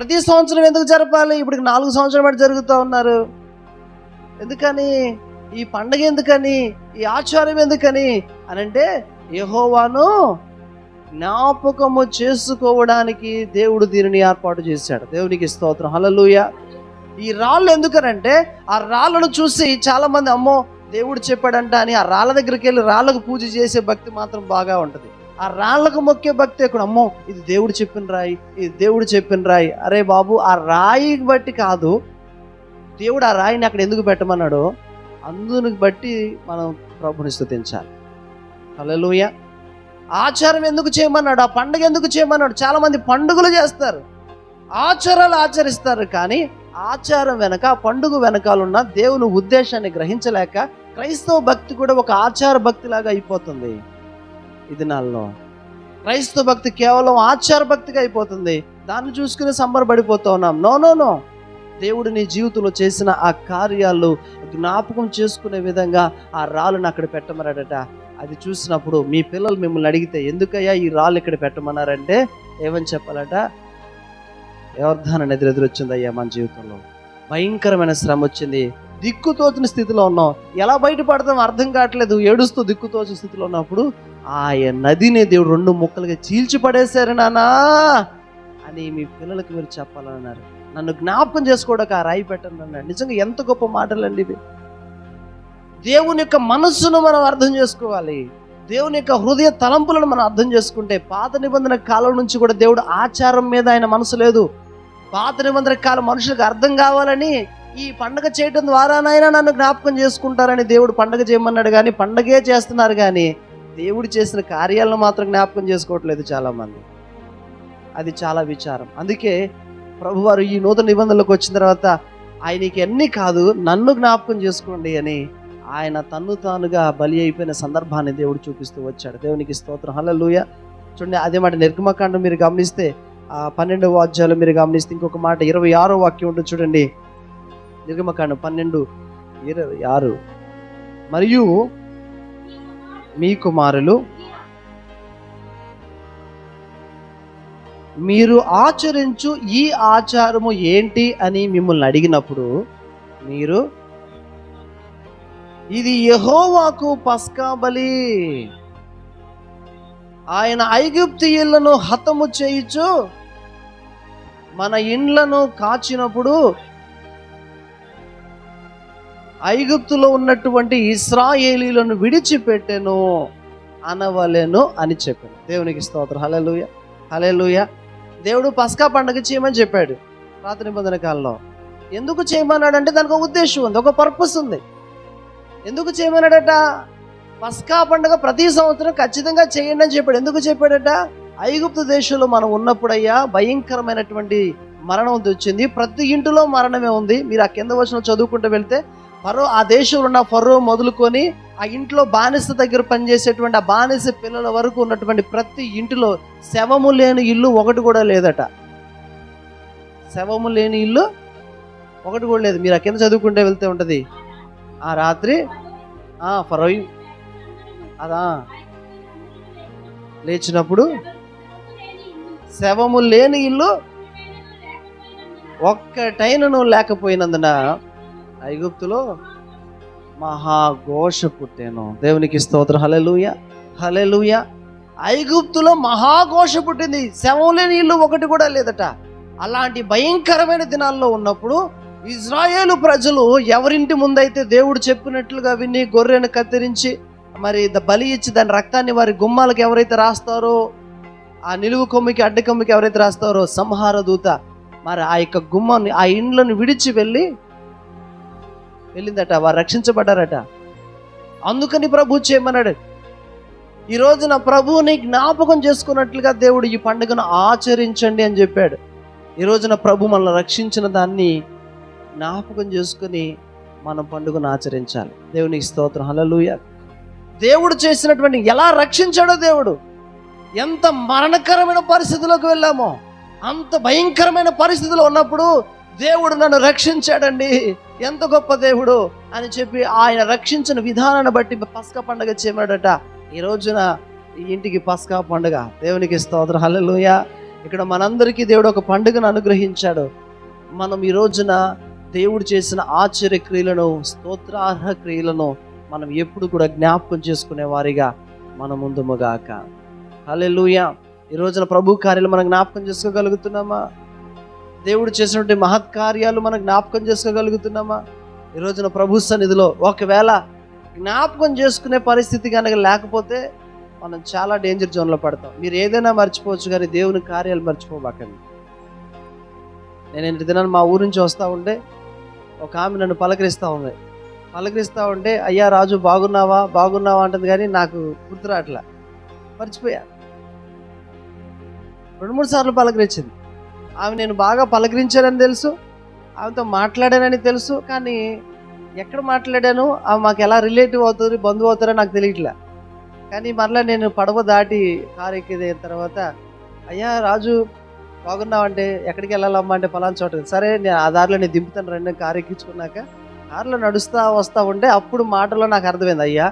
ప్రతి సంవత్సరం ఎందుకు జరపాలి? ఇప్పుడు నాలుగు సంవత్సరం పాటు జరుగుతూ ఉన్నారు. ఎందుకని? ఈ పండగ ఎందుకని? ఈ ఆచారం ఎందుకని? అని అంటే యహోవాను జ్ఞాపకము చేసుకోవడానికి దేవుడు దీనిని ఏర్పాటు చేశాడు. దేవునికి స్తోత్రం. హలలుయ ఈ రాళ్ళు ఎందుకనంటే ఆ రాళ్ళను చూసి చాలామంది అమ్మో దేవుడు చెప్పాడంట అని ఆ రాళ్ళ దగ్గరికి వెళ్ళి రాళ్ళకు పూజ చేసే భక్తి మాత్రం బాగా ఉంటుంది. ఆ రాళ్ళకు మొక్కే భక్తి ఇక్కడ అమ్మో ఇది దేవుడు చెప్పిన రాయి ఇది దేవుడు చెప్పిన రాయి. అరే బాబు ఆ రాయి బట్టి కాదు. దేవుడు ఆ రాయిని అక్కడ ఎందుకు పెట్టమన్నాడో అందుని బట్టి మనం ప్రభుని స్థుతించాలి. హల్లెలూయా. ఆచారం ఎందుకు చేయమన్నాడు? ఆ పండుగ ఎందుకు చేయమన్నాడు? చాలామంది పండుగలు చేస్తారు. ఆచారాలు ఆచరిస్తారు కానీ ఆచారం వెనక ఆ పండుగ వెనకాలన్న దేవుని ఉద్దేశాన్ని గ్రహించలేక క్రైస్తవ భక్తి కూడా ఒక ఆచార భక్తిలాగా అయిపోతుంది. ఈ దినాల్లో. క్రైస్తవ భక్తి కేవలం ఆచార భక్తిగా అయిపోతుంది. దాన్ని చూసుకుని సంబరపడిపోతూ ఉన్నాం. No no no. దేవుడు నీ జీవితంలో చేసిన ఆ కార్యాలు జ్ఞాపకం చేసుకునే విధంగా ఆ రాళ్ళను అక్కడ పెట్టమన్నాడట. అది చూసినప్పుడు మీ పిల్లలు మిమ్మల్ని అడిగితే ఎందుకయ్యా ఈ రాళ్ళు ఇక్కడ పెట్టమన్నారంటే? ఏమని చెప్పాలట? వ్యవధాన ఎదురెదురొచ్చిందయ్యా మన జీవితంలో. భయంకరమైన శ్రమ వచ్చింది. దిక్కుతోచిన స్థితిలో ఉన్నాం. ఎలా బయటపడతాం అర్థం కావట్లేదు. ఏడుస్తూ దిక్కుతోచిన స్థితిలో ఉన్నప్పుడు ఆ నదిని దేవుడు రెండు ముక్కలుగా చీల్చి పడేశారు నానా అని మీ పిల్లలకు మీరు చెప్పాలన్నారు. నన్ను జ్ఞాపకం చేసుకోవడానికి ఆ రాయి పెట్టండి అన్నాడు నిజంగా ఎంత గొప్ప మాటలండి ఇవి. దేవుని యొక్క మనస్సును మనం అర్థం చేసుకోవాలి. దేవుని యొక్క హృదయ తలంపులను మనం అర్థం చేసుకుంటే పాత నిబంధన కాలం నుంచి కూడా దేవుడు ఆచారం మీద ఆయన మనసు లేదు. పాత నిబంధన కాలం మనుషులకు అర్థం కావాలని ఈ పండగ చేయడం ద్వారానైనా నన్ను జ్ఞాపకం చేసుకుంటారని దేవుడు పండగ చేయమన్నాడు కానీ పండగే చేస్తున్నారు కానీ దేవుడు చేసిన కార్యాలను మాత్రం జ్ఞాపకం చేసుకోవట్లేదు చాలా మంది అది చాలా విచారం. అందుకే ప్రభువారు ఈ నూతన నిబంధనలకు వచ్చిన తర్వాత ఆయనకి అన్ని కాదు నన్ను జ్ఞాపకం చేసుకోండి అని ఆయన తన్ను తానుగా బలి అయిపోయిన సందర్భాన్ని దేవుడు చూపిస్తూ వచ్చాడు. దేవునికి స్తోత్రం. హలలుయ చూడండి అదే మాట నిర్గమకాండం మీరు గమనిస్తే పన్నెండవ అధ్యాయులు మీరు గమనిస్తే ఇంకొక మాట ఇరవై ఆరో వాక్యం ఉంటుంది చూడండి. నిర్గమకాండం పన్నెండు ఇరవై ఆరు. మరియు మీ కుమారులు మీరు ఆచరించు ఈ ఆచారము ఏంటి అని మిమ్మల్ని అడిగినప్పుడు మీరు ఇది యహోవాకు పస్కా బలి. ఆయన ఐగుప్తియులను హతము చేయుచు మన ఇండ్లను కాచినప్పుడు ఐగుప్తులో ఉన్నటువంటి ఇస్రాయేలీలను విడిచిపెట్టెను అనవలెను అని చెప్పాను దేవునికి స్తోత్రం. హలెలుయ హలెలుయ దేవుడు పస్కా పండుగ చేయమని చెప్పాడు రాత్రి నిబంధన కాలంలో. ఎందుకు చేయమన్నాడంటే దానికి ఒక ఉద్దేశం ఉంది ఒక పర్పస్ ఉంది. ఎందుకు చేయమన్నాడట? పస్కా పండుగ ప్రతి సంవత్సరం ఖచ్చితంగా చేయండి అని చెప్పాడు. ఎందుకు చెప్పాడట? ఐగుప్తు దేశంలో మనం ఉన్నప్పుడయ్యా భయంకరమైనటువంటి మరణం వచ్చింది. ప్రతి ఇంటిలో మరణమే ఉంది. మీరు ఆ కింద వచ్చిన చదువుకుంటూ వెళ్తే ఫరో ఆ దేశంలో ఉన్న ఫరో మొదలుకొని ఆ ఇంట్లో బానిస దగ్గర పనిచేసేటువంటి ఆ బానిస పిల్లల వరకు ఉన్నటువంటి ప్రతి ఇంటిలో శవము లేని ఇల్లు ఒకటి కూడా లేదట. శవము లేని ఇల్లు ఒకటి కూడా లేదు. మీరు ఆ కింద చదువుకుంటే వెళ్తే ఉంటుంది. ఆ రాత్రి ఆ ఫరో అదా. లేచినప్పుడు శవము లేని ఇల్లు ఒక్కటైనను లేకపోయినందున ఐగుప్తులో మహాఘోష పుట్టాను దేవునికి స్తోత్రం. హలెలుయ హలెలుయ ఐగుప్తులో మహాఘోష పుట్టింది. శవం లేని ఇల్లు ఒకటి కూడా లేదట. అలాంటి భయంకరమైన దినాల్లో ఉన్నప్పుడు ఇజ్రాయేలు ప్రజలు ఎవరింటి ముందైతే దేవుడు చెప్పినట్లుగా విని గొర్రెను కత్తిరించి మరి ద- బలి ఇచ్చి దాని రక్తాన్ని వారి గుమ్మాలకు ఎవరైతే రాస్తారో ఆ నిలువు కొమ్మికి అడ్డ కొమ్మికి ఎవరైతే రాస్తారో సంహార దూత మరి ఆ యొక్క గుమ్మాన్ని ఆ ఇండ్లను విడిచి వెళ్ళి వెళ్ళిందట వారు రక్షించబడ్డారట. అందుకని ప్రభు చేయమన్నాడు ఈ రోజున ప్రభువుని జ్ఞాపకం చేసుకున్నట్లుగా దేవుడు ఈ పండుగను ఆచరించండి అని చెప్పాడు. ఈ రోజున ప్రభు మనల్ని రక్షించిన దాన్ని జ్ఞాపకం చేసుకుని మనం పండుగను ఆచరించాలి. దేవునికి స్తోత్రం. హలలుయ దేవుడు చేసినటువంటి ఎలా రక్షించాడో దేవుడు? ఎంత మరణకరమైన పరిస్థితిలోకి వెళ్ళామో అంత భయంకరమైన పరిస్థితిలో ఉన్నప్పుడు దేవుడు నన్ను రక్షించాడండి. ఎంత గొప్ప దేవుడు అని చెప్పి ఆయన రక్షించిన విధానాన్ని బట్టి పస్కా పండగ చేయమడట ఈ రోజున ఈ ఇంటికి పస్కా పండుగ. దేవునికి స్తోత్ర. హల్లెలూయా. ఇక్కడ మనందరికీ దేవుడు ఒక పండుగను అనుగ్రహించాడు. మనం ఈ రోజున దేవుడు చేసిన ఆశ్చర్య క్రియలను స్తోత్రార్హ క్రియలను మనం ఎప్పుడు కూడా జ్ఞాపకం చేసుకునే వారిగా మన ముందుముగాక హల్లెలూయా. ఈ రోజున ప్రభు కార్యాలు మనం జ్ఞాపకం చేసుకోగలుగుతున్నామా? దేవుడు చేసినటువంటి మహత్కార్యాలు మనం జ్ఞాపకం చేసుకోగలుగుతున్నామా? ఈ రోజున ప్రభు సన్నిధిలో ఒకవేళ జ్ఞాపకం చేసుకునే పరిస్థితి కనుక లేకపోతే మనం చాలా డేంజర్ జోన్లో పడతాం. మీరు ఏదైనా మర్చిపోవచ్చు కానీ దేవుని కార్యాలు మర్చిపోబాకండి నేను ఇంటి దినాన్ని మా ఊరు నుంచి వస్తూ ఉంటే ఒక ఆమె నన్ను పలకరిస్తూ ఉంది. పలకరిస్తూ ఉంటే అయ్యా రాజు బాగున్నావా? బాగున్నావా? అంటుంది కానీ నాకు గుర్తురాట్లా మర్చిపోయా. రెండు మూడు సార్లు పలకరించింది. ఆమె నేను బాగా పలకరించానని తెలుసు ఆమెతో మాట్లాడానని తెలుసు కానీ ఎక్కడ మాట్లాడాను ఆమె మాకు ఎలా రిలేటివ్ అవుతుంది బంధువు అవుతారో నాకు తెలియట్లే. కానీ మరలా నేను పడవ దాటి కారు ఎక్కిన తర్వాత అయ్యా రాజు బాగున్నావంటే ఎక్కడికి వెళ్ళాలమ్మా? అంటే పలానా చోట సరే నేను ఆ దారిలో నేను దింపుతాను రెండు కారు ఎక్కించుకున్నాక కారులో నడుస్తూ వస్తూ ఉంటే అప్పుడు మాటలో నాకు అర్థమైంది అయ్యా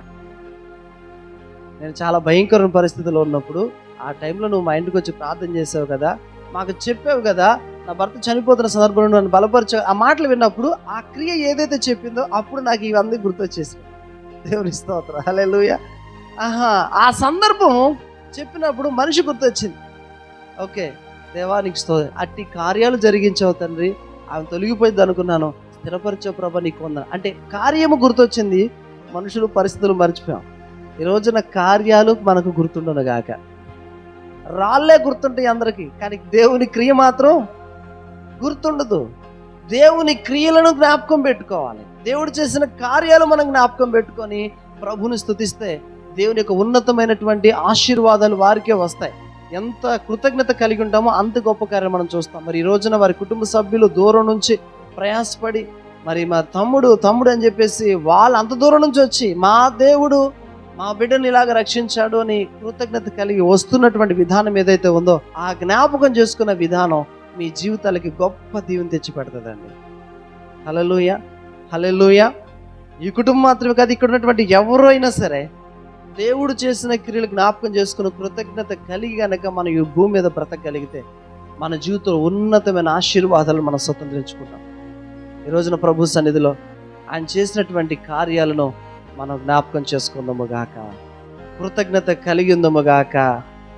నేను చాలా భయంకరమైన పరిస్థితిలో ఉన్నప్పుడు ఆ టైంలో నువ్వు మా ఇంటికి వచ్చి ప్రార్థన చేసావు కదా మాకు చెప్పావు కదా నా భర్త చనిపోతున్న సందర్భంలో నన్ను బలపరిచావు ఆ మాటలు విన్నప్పుడు ఆ క్రియ ఏదైతే చెప్పిందో అప్పుడు నాకు ఇవన్నీ గుర్తొచ్చేసి దేవుని స్తోత్ర. హలే లూయ ఆహా ఆ సందర్భం చెప్పినప్పుడు మనిషి గుర్తొచ్చింది. ఓకే దేవానికి sto అట్టి కార్యాలు జరిగించావు తండ్రి ఆమె తొలగిపోయింది అనుకున్నాను స్థిరపరిచే ప్రభ నీకు వందన. అంటే కార్యము గుర్తొచ్చింది మనుషులు పరిస్థితులు మర్చిపోయాం. ఈ రోజున కార్యాలు మనకు గుర్తుండను గాక రాళ్ళే గుర్తుంటాయి అందరికీ కానీ దేవుని క్రియ మాత్రం గుర్తుండదు. దేవుని క్రియలను జ్ఞాపకం పెట్టుకోవాలి. దేవుడు చేసిన కార్యాలు మనం జ్ఞాపకం పెట్టుకొని ప్రభుని స్థుతిస్తే దేవుని యొక్క ఉన్నతమైనటువంటి ఆశీర్వాదాలు వారికే వస్తాయి. ఎంత కృతజ్ఞత కలిగి ఉంటామో అంత గొప్ప కార్యం మనం చూస్తాం. మరి ఈ రోజున వారి కుటుంబ సభ్యులు దూరం నుంచి ప్రయాసపడి మరి మా తమ్ముడు తమ్ముడు అని చెప్పేసి వాళ్ళు అంత దూరం నుంచి వచ్చి మా దేవుడు మా బిడ్డని ఇలాగ రక్షించాడు అని కృతజ్ఞత కలిగి వస్తున్నటువంటి విధానం ఏదైతే ఉందో ఆ జ్ఞాపకం చేసుకున్న విధానం మీ జీవితాలకి గొప్ప దీవెని తెచ్చి పెడుతుందండి హలలుయ హలలుయ ఈ కుటుంబం మాత్రమే కాదు ఇక్కడ ఉన్నటువంటి ఎవరు అయినా సరే దేవుడు చేసిన క్రియలు జ్ఞాపకం చేసుకున్న కృతజ్ఞత కలిగి కనుక మనం ఈ భూమి మీద బ్రతకగలిగితే మన జీవితంలో ఉన్నతమైన ఆశీర్వాదాలు మనం స్వతంత్రించుకుంటాం ఈ రోజున ప్రభు సన్నిధిలో ఆయన చేసినటువంటి కార్యాలను మనం జ్ఞాపకం చేసుకుందాము గాక. కృతజ్ఞత కలిగి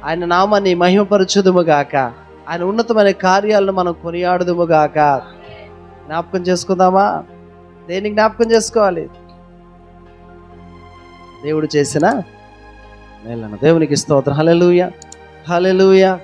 ఆయన నామాన్ని మహిమపరచుదుముగాక ఆయన ఉన్నతమైన కార్యాలను మనం కొనియాడదుముగాక జ్ఞాపకం చేసుకుందామా? దేన్ని జ్ఞాపకం చేసుకోవాలి? దేవుడు చేసిన మేలను దేవునికి స్తోత్రం. Hallelujah hallelujah